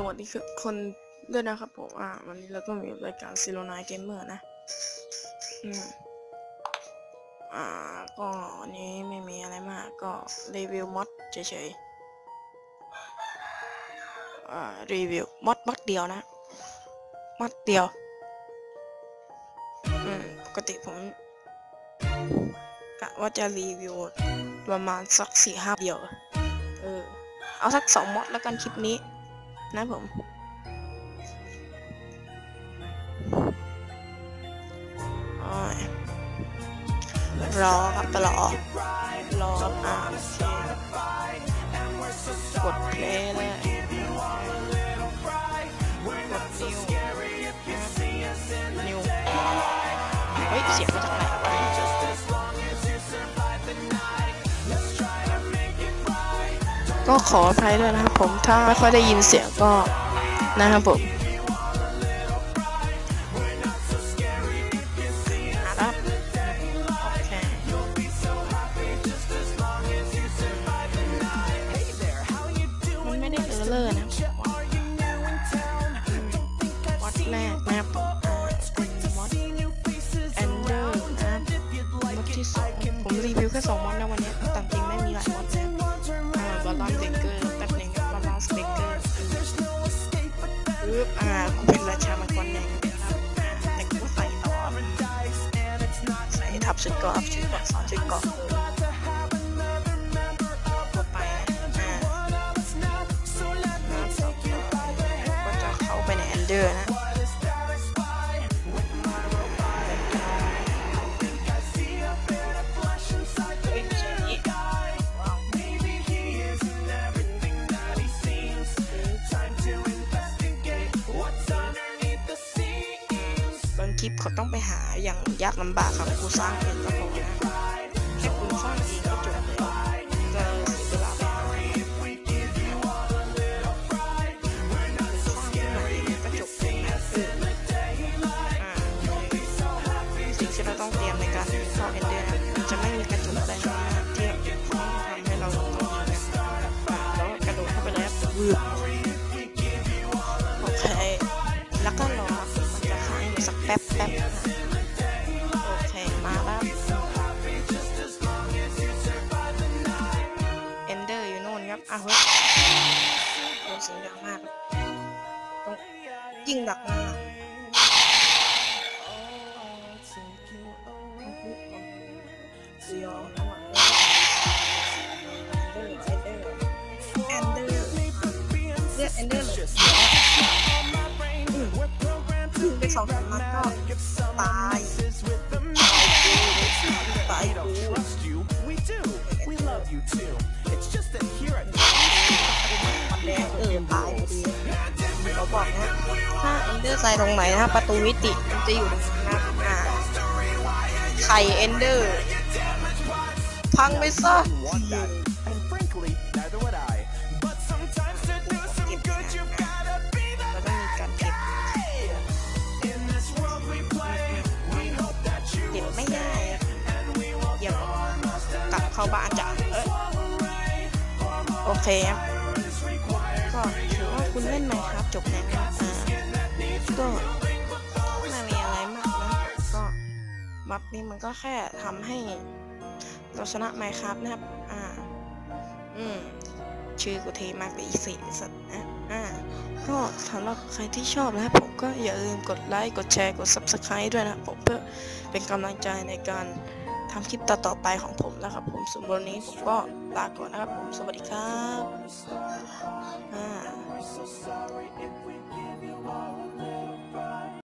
สวัสดีคือคนด้วยนะครับผมอ่าวันนี้เราก็มีรายการซีโรนายเกมเมอร์นะอืมอ่าก็วันนี้ไม่มีอะไรมากก็รีวิวมอดเฉยๆอ่ารีวิวมอดมอดเดียวนะมอดเดียวอืมปกติผมกะว่าจะรีวิวประมาณสักสี่ห้าเดียวเออเอาสักสองมอดแล้วกันคลิปนี้ นะผม รอครับตลอดรอครับอ่ากดเพลย์เลย ก็ขออภัยด้วยนะครับผมถ้าไม่ค่อยได้ยินเสียงก็นะครับผมอะครับโอเคมันไม่ได้เออเลอร์นะวัดแรกนะมดแอนเดอร์นะมดที่สองผมรีวิวแค่สองมอดนะวันนี้ ชุดเกราะทับชุดเกราะสองชุดเกราะก็ไปอ่าก็จะเข้าไปในแอนเดอร์นะ คลิปเขาต้องไปหาอย่างยากลำบากครับกูสร้างเองก็พอนะแค่คุณสร้างเองก็จบแล้วจะเสียเวลาไปหาก็จบแล้วเอออ่าสิ่งที่เราต้องเตรียมในการเข้าเอนเดอร์นะจะไม่มีกระจกอะไร อยู่โน่นครับอะเฮ้ยเสียงดังมากต้องยิงดักหน้าเดียวระหว่างแอนเดอร์แอนเดอร์เรียกแอนเดอร์เลยอืมยิงไปสองสามนัดก็ ใส่ตรงไหนนะประตูมิติมันจะอยู่ตรงนั้นนะอ่าไข่เอนเดอร์ พังไปซะเราต้องมีการเก็บ In this world we play, we hope that you เก็บไม่ได้อะเดี๋ยวกลับเข้าบ้านจ้ะเอ้ยโอเคครับก็ถือว่าคุณเล่นไหมครับ จบแล้ว ก็ไม่มีอะไรมากนะก็มัฟนี้มันก็แค่ทำให้เราชนะไมครับนะครับ อ่า อืม ชื่อกูเทมากไปอีสีสัตว์นะ อ่า ก็สำหรับใครที่ชอบนะครับผมก็อย่าลืมกดไลค์ กดแชร์ กด subscribe ด้วยนะครับผมเพื่อเป็นกำลังใจในการ ทำคลิปต่อๆไปของผมนะครับ ผมสมบูรณ์นี้ผมก็ลาก่อนนะครับ ผมสวัสดีครับอ่า